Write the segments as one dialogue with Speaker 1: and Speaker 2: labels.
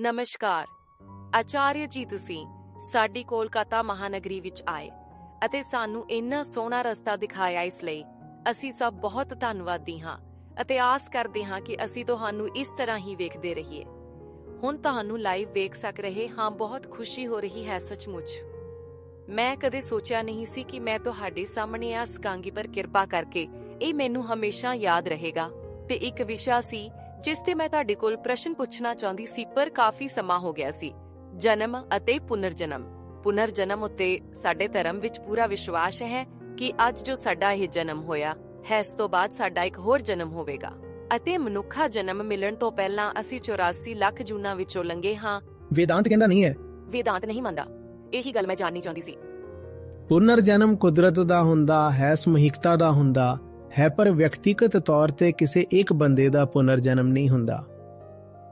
Speaker 1: ਨਮਸਕਾਰ। ਆਚਾਰਿਆ ਜੀ, ਤੁਸੀਂ ਸਾਡੀ ਕੋਲਕਾਤਾ ਮਹਾਨਗਰੀ ਵਿੱਚ ਆਏ ਅਤੇ ਸਾਨੂੰ ਇੰਨਾ ਸੋਹਣਾ ਰਸਤਾ ਦਿਖਾਇਆ ਇਸ ਲਈ। ਅਸੀਂ ਸਭ ਬਹੁਤ ਧੰਨਵਾਦੀ ਹਾਂ ਅਤੇ ਆਸ ਕਰਦੇ ਹਾਂ ਕਿ ਅਸੀਂ ਤੁਹਾਨੂੰ ਇਸ ਤਰ੍ਹਾਂ ਹੀ ਵੇਖਦੇ ਰਹੀਏ। ਹੁਣ ਤੁਹਾਨੂੰ ਲਾਈਵ ਵੇਖ ਸਕ ਰਹੇ ਹਾਂ, ਬਹੁਤ ਖੁਸ਼ੀ ਹੋ ਰਹੀ ਹੈ ਸੱਚਮੁੱਚ। ਮੈਂ ਕਦੇ ਸੋਚਿਆ ਨਹੀਂ ਸੀ ਕਿ ਮੈਂ ਤੁਹਾਡੇ ਸਾਹਮਣੇ ਆ ਸਕਾਂਗੀ, ਪਰ ਕਿਰਪਾ ਕਰਕੇ ਇਹ ਮੈਨੂੰ ਹਮੇਸ਼ਾ ਯਾਦ ਰਹੇਗਾ। ਤੇ ਇੱਕ ਵਿਸ਼ਾ ਸੀ ਜਿਸ ਤੇ ਮੈਂ ਤੁਹਾਡੇ ਕੋਲ ਪ੍ਰਸ਼ਨ ਪੁੱਛਣਾ ਚਾਹੁੰਦੀ ਸੀ ਪਰ ਕਾਫੀ ਸਮਾਂ ਹੋ ਗਿਆ ਸੀ। ਜਨਮ ਅਤੇ ਪੁਨਰਜਨਮ। ਪੁਨਰਜਨਮ ਉੱਤੇ ਸਾਡੇ ਧਰਮ ਵਿੱਚ ਪੂਰਾ ਵਿਸ਼ਵਾਸ ਹੈ ਕਿ ਅੱਜ ਜੋ ਸਾਡਾ ਇਹ ਜਨਮ ਹੋਇਆ ਹੈ ਇਸ ਤੋਂ ਬਾਅਦ ਸਾਡਾ ਇੱਕ ਹੋਰ ਜਨਮ ਹੋਵੇਗਾ। ਅਤੇ ਮਨੁੱਖਾ ਜਨਮ ਮਿਲਣ ਤੋਂ ਪਹਿਲਾਂ ਅਸੀਂ 84 ਲੱਖ ਜੂਨਾਂ ਵਿੱਚੋਂ ਲੰਘੇ ਹਾਂ।
Speaker 2: ਵੇਦਾਂਤ ਕਹਿੰਦਾ ਨਹੀਂ ਹੈ।
Speaker 1: ਵੇਦਾਂਤ ਨਹੀਂ ਮੰਨਦਾ। ਇਹੀ ਗੱਲ ਮੈਂ ਜਾਣਨੀ ਚਾਹੁੰਦੀ ਸੀ।
Speaker 2: ਪੁਨਰ ਜਨਮ ਕੁਦਰਤ ਦਾ ਹੁੰਦਾ ਹੈ ਸਮੂਹਿਕਤਾ ਦਾ ਹੁੰਦਾ। ਹੈ ਪਰ ਵਿਅਕਤੀਗਤ ਤੌਰ ਤੇ ਕਿਸੇ ਇੱਕ ਬੰਦੇ ਦਾ ਪੁਨਰ ਜਨਮ ਨਹੀਂ ਹੁੰਦਾ।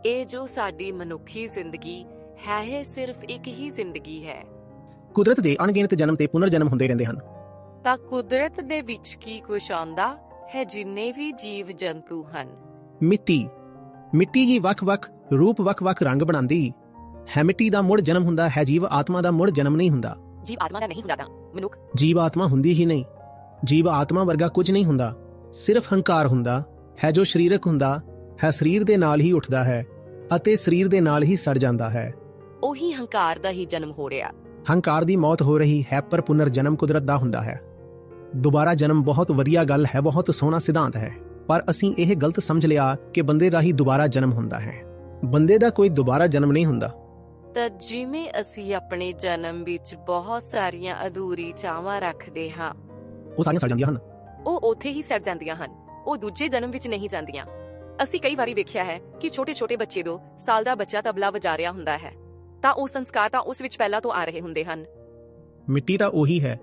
Speaker 1: ਇਹ ਜੋ ਸਾਡੀ ਮਨੁੱਖੀ ਜ਼ਿੰਦਗੀ ਹੈ ਇਹ ਸਿਰਫ ਇੱਕ ਹੀ ਜ਼ਿੰਦਗੀ ਹੈ।
Speaker 2: ਕੁਦਰਤ ਦੇ ਅਣਗਿਣਤ ਜਨਮ ਤੇ ਪੁਨਰ ਜਨਮ ਹੁੰਦੇ ਰਹਿੰਦੇ ਹਨ।
Speaker 1: ਤਾਂ ਕੁਦਰਤ ਦੇ ਵਿੱਚ ਕੀ ਕੁਛ ਆਉਂਦਾ ਹੈ ਜਿੰਨੇ ਵੀ ਜੀਵ ਜੰਤੂ ਹਨ।
Speaker 2: ਮਿੱਟੀ। ਮਿੱਟੀ ਜੀ ਵੱਖ-ਵੱਖ ਰੂਪ ਵੱਖ-ਵੱਖ ਰੰਗ ਬਣਾਉਂਦੀ। ਹੈ ਮਿੱਟੀ ਦਾ ਮੁੜ ਜਨਮ ਹੁੰਦਾ ਹੈ ਜੀਵ ਆਤਮਾ ਦਾ ਮੁੜ ਜਨਮ ਨਹੀਂ ਹੁੰਦਾ।
Speaker 1: ਜੀਵ ਆਤਮਾ ਦਾ ਨਹੀਂ ਹੁੰਦਾ ਤਾਂ ਮਨੁੱਖ
Speaker 2: ਜੀਵ ਆਤਮਾ ਹੁੰਦੀ ਹੀ ਨਹੀਂ। ਜੀਵ ਆਤਮਾ ਵਰਗਾ ਕੁਝ ਨਹੀਂ ਹੁੰਦਾ। ਸਿਰਫ ਹੰਕਾਰ ਹੁੰਦਾ ਹੈ ਜੋ ਸਰੀਰਕ ਹੁੰਦਾ ਹੈ ਸਰੀਰ ਦੇ ਨਾਲ ਹੀ ਉੱਠਦਾ ਹੈ ਅਤੇ ਸਰੀਰ ਦੇ ਨਾਲ ਹੀ ਸੜ ਜਾਂਦਾ ਹੈ।
Speaker 1: ਉਹੀ ਹੰਕਾਰ ਦਾ ਹੀ ਜਨਮ ਹੋ ਰਿਹਾ।
Speaker 2: ਹੰਕਾਰ ਦੀ ਮੌਤ ਹੋ ਰਹੀ ਹੈ ਪਰ ਪੁਨਰ ਜਨਮ ਕੁਦਰਤ ਦਾ ਹੁੰਦਾ ਹੈ। ਦੁਬਾਰਾ ਜਨਮ ਬਹੁਤ ਵਧੀਆ ਗੱਲ ਹੈ ਬਹੁਤ ਸੋਹਣਾ ਸਿਧਾਂਤ ਹੈ ਪਰ ਅਸੀਂ ਇਹ ਗਲਤ ਸਮਝ ਲਿਆ ਕਿ ਬੰਦੇ ਰਾਹੀਂ ਦੁਬਾਰਾ ਜਨਮ ਹੁੰਦਾ ਹੈ। ਬੰਦੇ ਦਾ ਕੋਈ ਦੁਬਾਰਾ ਜਨਮ ਨਹੀਂ ਹੁੰਦਾ।
Speaker 1: ਤਾਂ ਜਿਵੇਂ ਅਸੀਂ ਆਪਣੇ ਜਨਮ ਵਿੱਚ ਬਹੁਤ ਸਾਰੀਆਂ ਅਧੂਰੀ ਚਾਹਾਂ ਰੱਖਦੇ ਹਾਂ
Speaker 2: ਉਹ ਸਾਰੀਆਂ ਸੜ ਜਾਂਦੀਆਂ ਹਨ।
Speaker 1: ਉਹ ਉੱਥੇ ਹੀ ਸੜ ਜਾਂਦੀਆਂ ਹਨ। ਉਹ ਦੂਜੇ ਜਨਮ ਵਿੱਚ ਨਹੀਂ ਜਾਂਦੀਆਂ। ਅਸੀਂ ਕਈ ਵਾਰੀ ਵੇਖਿਆ ਹੈ ਕਿ ਛੋਟੇ-ਛੋਟੇ ਬੱਚੇ ਦੋ ਸਾਲ ਦਾ ਬੱਚਾ ਤਬਲਾ ਵਜਾ ਰਿਹਾ ਹੁੰਦਾ ਹੈ। ਤਾਂ ਉਹ ਸੰਸਕਾਰ ਤਾਂ ਉਸ ਵਿੱਚ ਪਹਿਲਾਂ ਤੋਂ ਆ ਰਹੇ ਹੁੰਦੇ ਹਨ।
Speaker 2: ਮਿੱਟੀ ਤਾਂ ਉਹੀ ਹੈ।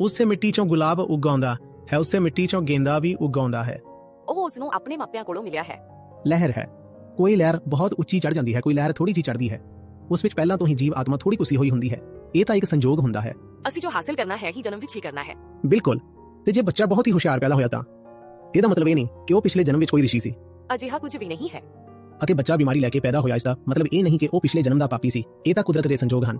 Speaker 2: ਉਸੇ ਮਿੱਟੀ ਚੋਂ ਗੁਲਾਬ ਉਗਾਉਂਦਾ ਹੈ ਉਸੇ ਮਿੱਟੀ ਚੋਂ ਗੇਂਦਾ ਵੀ ਉਗਾਉਂਦਾ ਹੈ।
Speaker 1: ਉਹ ਉਸ ਨੂੰ ਆਪਣੇ ਮਾਪਿਆਂ ਕੋਲੋਂ ਮਿਲਿਆ ਹੈ।
Speaker 2: ਲਹਿਰ ਹੈ। ਕੋਈ ਲਹਿਰ ਬਹੁਤ ਉੱਚੀ ਚੜ ਜਾਂਦੀ ਹੈ ਕੋਈ ਲਹਿਰ ਥੋੜੀ ਜਿਹੀ ਚੜਦੀ ਹੈ। ਉਸ ਵਿੱਚ ਪਹਿਲਾਂ ਤੋਂ ਹੀ ਜੀਵ ਆਤਮਾ ਥੋੜੀ ਕੁਸੀ ਹੋਈ ਹੁੰਦੀ ਹੈ। ਇਹ ਤਾਂ ਇੱਕ ਸੰਜੋਗ ਹੁੰਦਾ ਹੈ।
Speaker 1: ਅਸੀਂ ਜੋ ਹਾਸਲ ਕਰਨਾ ਹੈ ਹੀ ਜਨਮ ਵਿੱਚ ਹੀ ਕਰਨਾ ਹੈ।
Speaker 2: ਬਿਲਕੁਲ। ਤੇ ਜੇ ਬੱਚਾ ਬਹੁਤ ਹੀ ਹੁਸ਼ਿਆਰ ਪੈਦਾ ਹੋਇਆ ਤਾਂ? ਇਹਦਾ ਮਤਲਬ ਇਹ ਨਹੀਂ ਕਿ ਉਹ ਪਿਛਲੇ ਜਨਮ ਵਿੱਚ ਕੋਈ ਰਿਸ਼ੀ ਸੀ।
Speaker 1: ਅਜਿਹਾ ਕੁਝ ਵੀ ਨਹੀਂ ਹੈ।
Speaker 2: ਅਤੇ ਬੱਚਾ ਬਿਮਾਰੀ ਲੈ ਕੇ ਪੈਦਾ ਹੋਇਆ ਇਸ ਦਾ ਮਤਲਬ ਇਹ ਨਹੀਂ ਕਿ ਉਹ ਪਿਛਲੇ ਜਨਮ ਦਾ ਪਾਪੀ ਸੀ। ਇਹ ਤਾਂ ਕੁਦਰਤ ਦੇ ਸੰਜੋਗ ਹਨ।